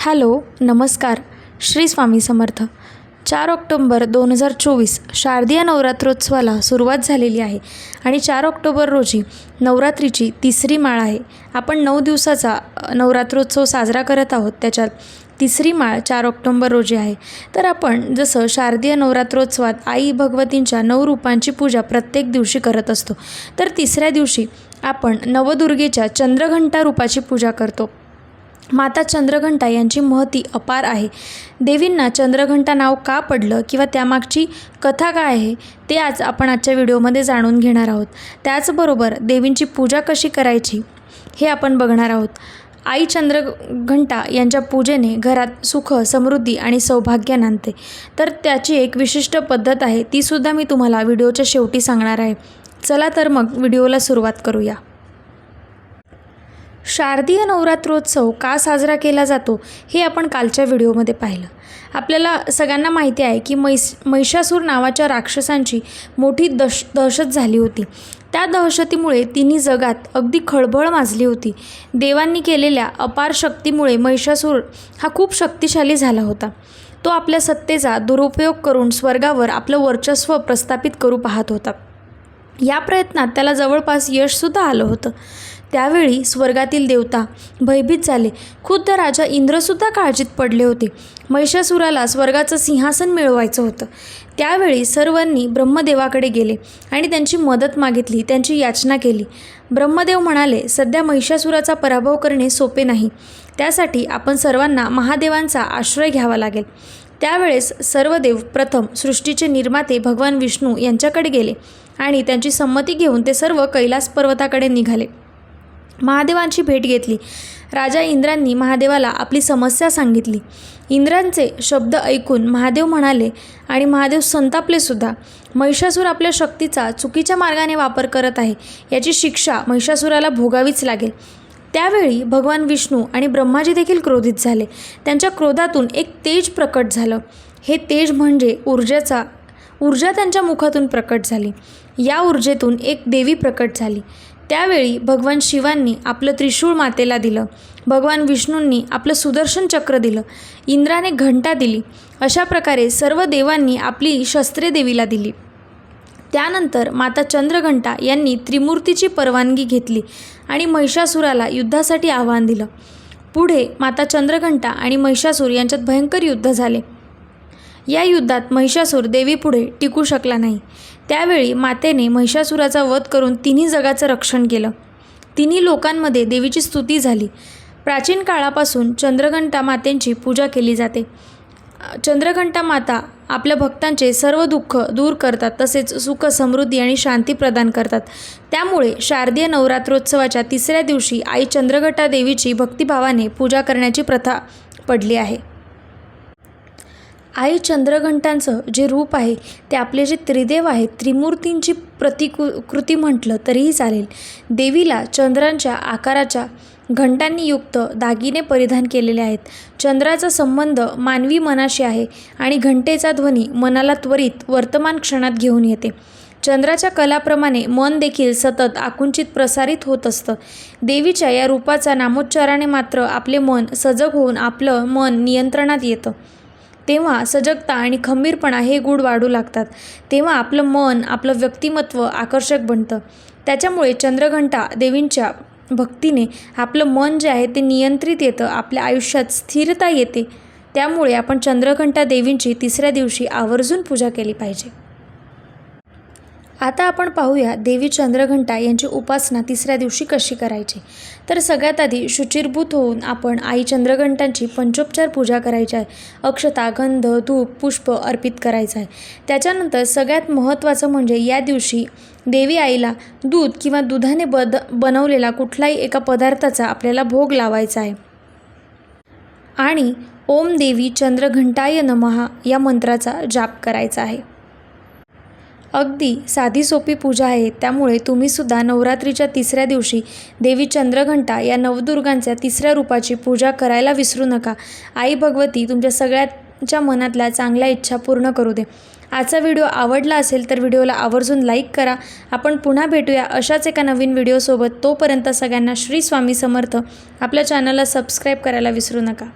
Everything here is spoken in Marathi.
हॅलो नमस्कार. श्री स्वामी समर्थ. चार ऑक्टोंबर दोन हजार चोवीस शारदीय नवरात्रोत्सवाला सुरुवात झालेली आहे आणि चार ऑक्टोबर रोजी नवरात्रीची तिसरी माळ आहे. आपण नऊ दिवसाचा नवरात्रोत्सव साजरा करत आहोत. त्याच्यात तिसरी माळ चार ऑक्टोंबर रोजी आहे. तर आपण जसं शारदीय नवरात्रोत्सवात आई भगवतींच्या नऊ रूपांची पूजा प्रत्येक दिवशी करत असतो तर तिसऱ्या दिवशी आपण नवदुर्गेच्या चंद्रघंटा रूपाची पूजा करतो. माता चंद्रघंटा यांची महती अपार आहे. देवींना चंद्रघंटा नाव का पडलं किंवा त्यामागची कथा काय आहे ते आज आपण आजच्या व्हिडिओमध्ये जाणून घेणार आहोत. त्याचबरोबर देवींची पूजा कशी करायची हे आपण बघणार आहोत. आई चंद्रघंटा यांच्या पूजेने घरात सुख समृद्धी आणि सौभाग्य नांदते. तर त्याची एक विशिष्ट पद्धत आहे तीसुद्धा मी तुम्हाला व्हिडिओच्या शेवटी सांगणार आहे. चला तर मग व्हिडिओला सुरुवात करूया. शारदीय नवरात्रोत्सव का साजरा केला जातो हे आपण कालच्या व्हिडिओमध्ये पाहिलं. आपल्याला सगळ्यांना माहिती आहे की मैस महिषासूर नावाच्या राक्षसांची मोठी दश दहशत झाली होती. त्या दहशतीमुळे तिन्ही जगात अगदी खळबळ माजली होती. देवांनी केलेल्या अपार शक्तीमुळे महिषासूर हा खूप शक्तिशाली झाला होता. तो आपल्या सत्तेचा दुरुपयोग करून स्वर्गावर आपलं वर्चस्व प्रस्थापित करू पाहत होता. या प्रयत्नात त्याला जवळपास यशसुद्धा आलं होतं. त्यावेळी स्वर्गातील देवता भयभीत झाले. खुद्द राजा इंद्रसुद्धा काळजीत पडले होते. महिषासुराला स्वर्गाचं सिंहासन मिळवायचं होतं. त्यावेळी सर्वांनी ब्रह्मदेवाकडे गेले आणि त्यांची मदत मागितली त्यांची याचना केली. ब्रह्मदेव म्हणाले सध्या महिषासुराचा पराभव करणे सोपे नाही. त्यासाठी आपण सर्वांना महादेवांचा आश्रय घ्यावा लागेल. त्यावेळेस सर्व देव प्रथम सृष्टीचे निर्माते भगवान विष्णू यांच्याकडे गेले आणि त्यांची संमती घेऊन ते सर्व कैलास पर्वताकडे निघाले. महादेवांची भेट घेतली. राजा इंद्रांनी महादेवाला आपली समस्या सांगितली. इंद्रांचे शब्द ऐकून महादेव म्हणाले आणि महादेव संतापलेसुद्धा महिषासूर आपल्या शक्तीचा चुकीच्या मार्गाने वापर करत आहे याची शिक्षा महिषासुराला भोगावीच लागेल. त्यावेळी भगवान विष्णू आणि ब्रह्माजी देखील क्रोधित झाले. त्यांच्या क्रोधातून एक तेज प्रकट झालं. हे तेज म्हणजे ऊर्जेचा ऊर्जा त्यांच्या मुखातून प्रकट झाली. या ऊर्जेतून एक देवी प्रकट झाली. त्यावेळी भगवान शिवांनी आपलं त्रिशूळ मातेला दिलं. भगवान विष्णूंनी आपलं सुदर्शन चक्र दिलं. इंद्राने घंटा दिली. अशा प्रकारे सर्व देवांनी आपली शस्त्रे देवीला दिली. त्यानंतर माता चंद्रघंटा यांनी त्रिमूर्तीची परवानगी घेतली आणि महिषासुराला युद्धासाठी आव्हान दिलं. पुढे माता चंद्रघंटा आणि महिषासूर यांच्यात भयंकर युद्ध झाले. या युद्धात महिषासूर देवीपुढे टिकू शकला नाही. त्यावेळी मातेने महिषासुराचा वध करून तिन्ही जगाचं रक्षण केलं. तिन्ही लोकांमध्ये देवीची स्तुती झाली. प्राचीन काळापासून चंद्रघंटा मातेंची पूजा केली जाते. चंद्रघंटा माता आपल्या भक्तांचे सर्व दुःख दूर करतात तसेच सुख समृद्धी आणि शांती प्रदान करतात. त्यामुळे शारदीय नवरात्रोत्सवाच्या तिसऱ्या दिवशी आई चंद्रघंटा देवीची भक्तिभावाने पूजा करण्याची प्रथा पडली आहे. आई चंद्रघंटांचं जे रूप आहे ते आपले जे त्रिदेव आहेत त्रिमूर्तींची प्रतिकु कृती म्हटलं तरीही चालेल. देवीला चंद्रांच्या आकाराच्या घंटांनी युक्त दागिने परिधान केलेले आहेत. चंद्राचा संबंध मानवी मनाशी आहे आणि घंटेचा ध्वनी मनाला त्वरित वर्तमान क्षणात घेऊन येते. चंद्राच्या कलाप्रमाणे मन देखील सतत आकुंचित प्रसारित होत असतं. देवीच्या या रूपाचा नामोच्चाराने मात्र आपले मन सजग होऊन आपलं मन नियंत्रणात येतं. तेव्हा सजगता आणि खंबीरपणा हे गुण वाढू लागतात. तेव्हा आपलं मन आपलं व्यक्तिमत्व आकर्षक बनतं. त्याच्यामुळे चंद्रघंटा देवींच्या भक्तीने आपलं मन जे आहे ते नियंत्रित येतं आपल्या आयुष्यात स्थिरता येते. त्यामुळे आपण चंद्रघंटा देवींची तिसऱ्या दिवशी आवर्जून पूजा केली पाहिजे. आता आपण पाहूया देवी चंद्रघंटा यांची उपासना तिसऱ्या दिवशी कशी करायची. तर सगळ्यात आधी शुचिरभूत होऊन आपण आई चंद्रघंटांची पंचोपचार पूजा करायची आहे. अक्षता गंध धूप पुष्प अर्पित करायचं आहे. त्याच्यानंतर सगळ्यात महत्त्वाचं म्हणजे या दिवशी देवी आईला दूध किंवा दुधाने बद बनवलेला कुठलाही एका पदार्थाचा आपल्याला भोग लावायचा आहे. आणि ओम देवी चंद्रघंटाय नमहा या मंत्राचा जाप करायचा आहे. अगदी साधी सोपी पूजा आहे. त्यामुळे तुम्हीसुद्धा नवरात्रीच्या तिसऱ्या दिवशी देवी चंद्रघंटा या नवदुर्गांच्या तिसऱ्या रूपाची पूजा करायला विसरू नका. आई भगवती तुमच्या सगळ्यांच्या मनातल्या चांगल्या इच्छा पूर्ण करू दे. आजचा व्हिडिओ आवडला असेल तर व्हिडिओला आवर्जून लाईक करा. आपण पुन्हा भेटूया अशाच एका नवीन व्हिडिओसोबत. तोपर्यंत सगळ्यांना श्री स्वामी समर्थ. आपल्या चॅनलला सबस्क्राईब करायला विसरू नका.